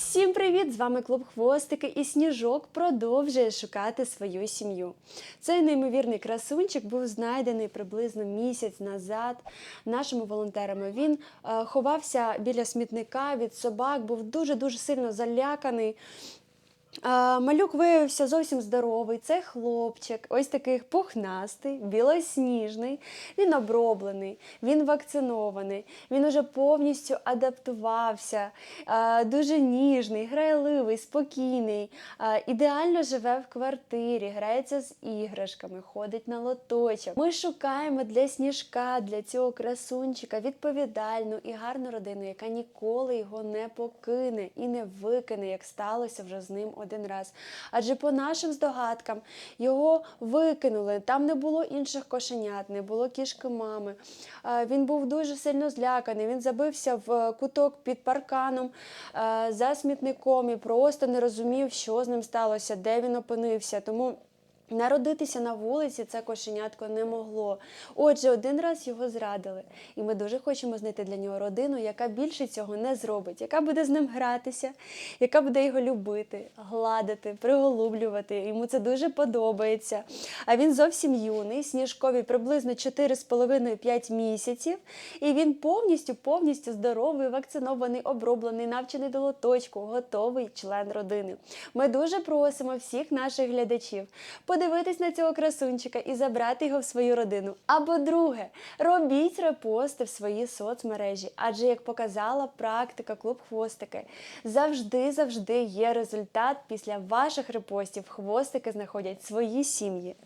Всім привіт! З вами клуб Хвостики і Сніжок продовжує шукати свою сім'ю. Цей неймовірний красунчик був знайдений приблизно місяць назад нашими волонтерами. Він е, ховався біля смітника від собак, був дуже дуже сильно заляканий. Малюк виявився зовсім здоровий. Це хлопчик, ось такий пухнастий, білосніжний. Він оброблений, він вакцинований, він уже повністю адаптувався, дуже ніжний, грайливий, спокійний, ідеально живе в квартирі, грається з іграшками, ходить на лоточок. Ми шукаємо для сніжка, для цього красунчика відповідальну і гарну родину, яка ніколи його не покине і не викине, як сталося вже з ним один раз. Адже по нашим здогадкам його викинули. Там не було інших кошенят, не було кішки мами. Е, Він був дуже сильно зляканий. Він забився в куток під парканом е, за смітником і просто не розумів, що з ним сталося, де він опинився. Тому. Народитися на вулиці це кошенятко не могло. Отже, один раз його зрадили, і ми дуже хочемо знайти для нього родину, яка більше цього не зробить, яка буде з ним гратися, яка буде його любити, гладити, приголублювати. Йому це дуже подобається. А він зовсім юний, сніжкові приблизно 4,5-5 місяців. І він повністю, повністю здоровий, вакцинований, оброблений, навчений до лоточку, готовий член родини. Ми дуже просимо всіх наших глядачів подивитись на цього красунчика і забрати його в свою родину. Або друге, робіть репости в свої соцмережі, адже як показала практика клуб хвостики, завжди завжди є результат після ваших репостів. Хвостики знаходять свої сім'ї.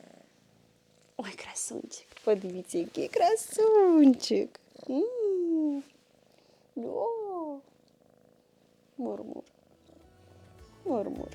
Ой, красунчик, подивіться, який красунчик. М. Мурмур. Мурмур.